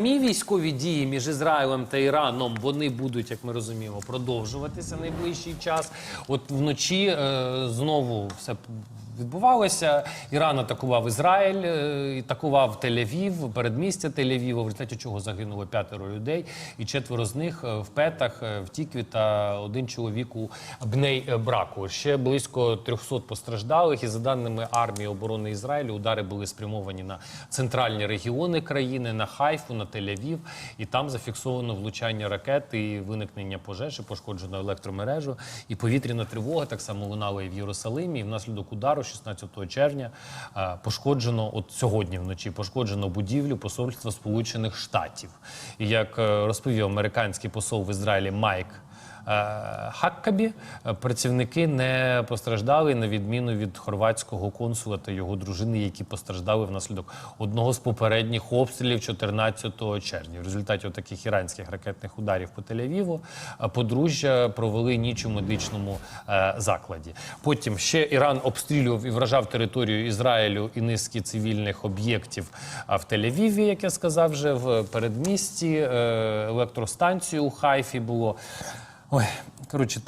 Мі військові дії між Ізраїлем та Іраном вони будуть, як ми розуміємо, продовжуватися найближчий час. От вночі е, знову все відбувалося. Иран атакував Ізраїль, е, атакував Тель-Авів, передмістя Тель-Авіва, в результаті чого загинуло п'ятеро людей, і четверо з них е, в Петах, е, в Тікві та один чоловік у Бней Браку. Ще близько 300 постраждалих. І за даними армії оборони Ізраїлю, удари були спрямовані на центральні регіони країни, на Хайфу, на Тель-Авів. І там зафіксовано влучання ракет і виникнення пожежі, пошкоджено електромережу. І повітряна тривога так само лунала і в Єрусалимі. І внаслідок удару 16 червня е, пошкоджено, от сьогодні вночі пошкоджено будівлю посольства Сполучених Штатів. І як е, розповів американський посол в Ізраїлі Майк. Е, Хаккабі працівники не постраждали на відміну від хорватського консула та його дружини, які постраждали внаслідок одного з попередніх обстрілів 14 червня. В результаті таких іранських ракетних ударів по Тель-Авіву е, подружжя провели ніч у медичному е, закладі. Потім ще Іран обстрілював і вражав територію Ізраїлю і низки цивільних об'єктів в Тель-Авіві, як я сказав, вже в передмісті електростанцію у Хайфі було. Ой, коротше, там.